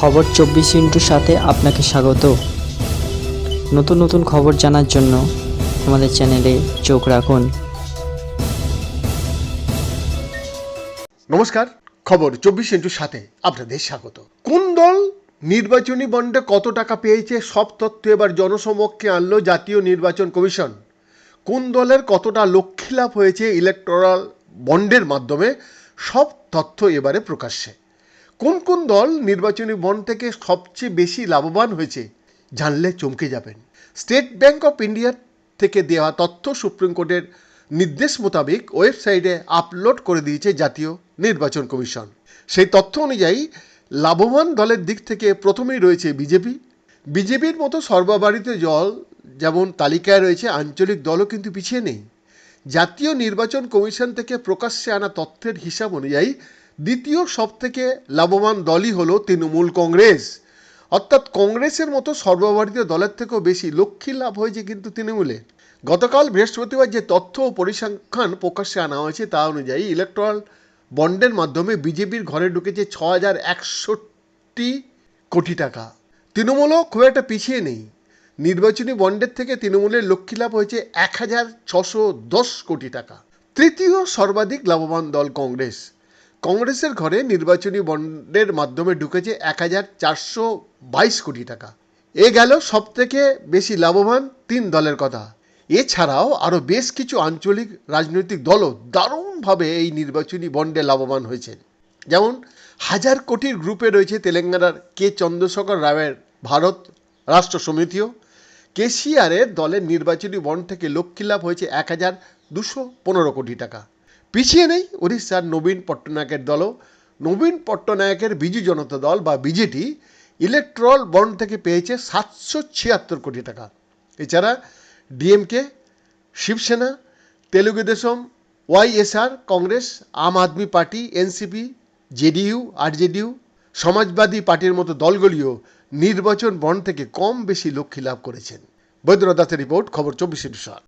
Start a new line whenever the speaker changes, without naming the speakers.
খবর চব্বিশ ইন্টুর সাথে আপনাকে স্বাগত। নতুন নতুন খবর জানার জন্য আমাদের চ্যানেলে চোখ রাখুন।
নমস্কার, খবর চব্বিশ ইন্টুর সাথে আপনাদের স্বাগত। কোন দল নির্বাচনী বন্ডে কত টাকা পেয়েছে সব তথ্য এবার জনসমক্ষে আনলো জাতীয় নির্বাচন কমিশন। কোন দলের কতটা লক্ষ্মী লাভ হয়েছে ইলেকটোরাল বন্ডের মাধ্যমে সব তথ্য এবারে প্রকাশ্যে। কোন কোন দল নির্বাচনী বন্ড থেকে সবচেয়ে বেশি লাভবান হয়েছে জানলে চমকে যাবেন। স্টেট ব্যাংক অফ ইন্ডিয়ার থেকে দেওয়া তথ্য সুপ্রিম কোর্টের নির্দেশ মোতাবেক ওয়েবসাইটে আপলোড করে দিয়েছে জাতীয় নির্বাচন কমিশন। সেই তথ্য অনুযায়ী, লাভবান দলের দিক থেকে প্রথমেই রয়েছে বিজেপি। বিজেপির মতো সর্ববাড়িতে জল যেমন তালিকায় রয়েছে আঞ্চলিক দলও কিন্তু পিছিয়ে নেই। জাতীয় নির্বাচন কমিশন থেকে প্রকাশ্যে আনা তথ্যের হিসাব অনুযায়ী দ্বিতীয় সবথেকে লাভবান দলই হলো তৃণমূল কংগ্রেস। অর্থাৎ কংগ্রেসের মতো সর্বভারতীয় দলের থেকেও বেশি লক্ষ্মী লাভ হয়েছে কিন্তু তৃণমূলে। গতকাল বৃহস্পতিবার যে তথ্য ও পরিসংখ্যান প্রকাশ্যে আনা হয়েছে তা অনুযায়ী ইলেকট্রাল বন্ডের মাধ্যমে বিজেপির ঘরে ঢুকেছে ছ হাজার একষট্টি কোটি টাকা। তৃণমূলও খুব একটা পিছিয়ে নেই। নির্বাচনী বন্ডের থেকে তৃণমূলের লক্ষ্মী লাভ হয়েছে এক হাজার ছশো দশ কোটি টাকা। তৃতীয় সর্বাধিক লাভবান দল কংগ্রেস। কংগ্রেসের ঘরে নির্বাচনী বন্ডের মাধ্যমে ঢুকেছে এক হাজার চারশো বাইশ কোটি টাকা। এ গেল সব থেকে বেশি লাভবান তিন দলের কথা। এছাড়াও আরও বেশ কিছু আঞ্চলিক রাজনৈতিক দলও দারুণভাবে এই নির্বাচনী বন্ডে লাভবান হয়েছে। যেমন হাজার কোটির গ্রুপে রয়েছে তেলেঙ্গানার কে চন্দ্রশেখর রাওয়ের ভারত রাষ্ট্র সমিতিও। কেসিআরের দলের নির্বাচনী বন্ড থেকে লক্ষ্মী লাভ হয়েছে এক হাজার দুশো পনেরো কোটি টাকা। পিছিয়ে নেই উড়িষ্যার নবীন পট্টনায়কের দলও। নবীন পট্টনায়কের বিজু জনতা দল বা বিজেটি ইলেকট্রল বন্ড থেকে পেয়েছে সাতশো ছিয়াত্তর কোটি টাকা। এছাড়া DMK, Shiv Sena, Telugu Desam YSR Congress, Aam Aadmi party NCP JDU RJDU Samajwadi পার্টির মতো দলগুলিও নির্বাচন বন্ড থেকে কম বেশি লক্ষ্যী লাভ করেছেন। বৈদ্যনাথ দাসের রিপোর্ট, খবর চব্বিশে বিশাল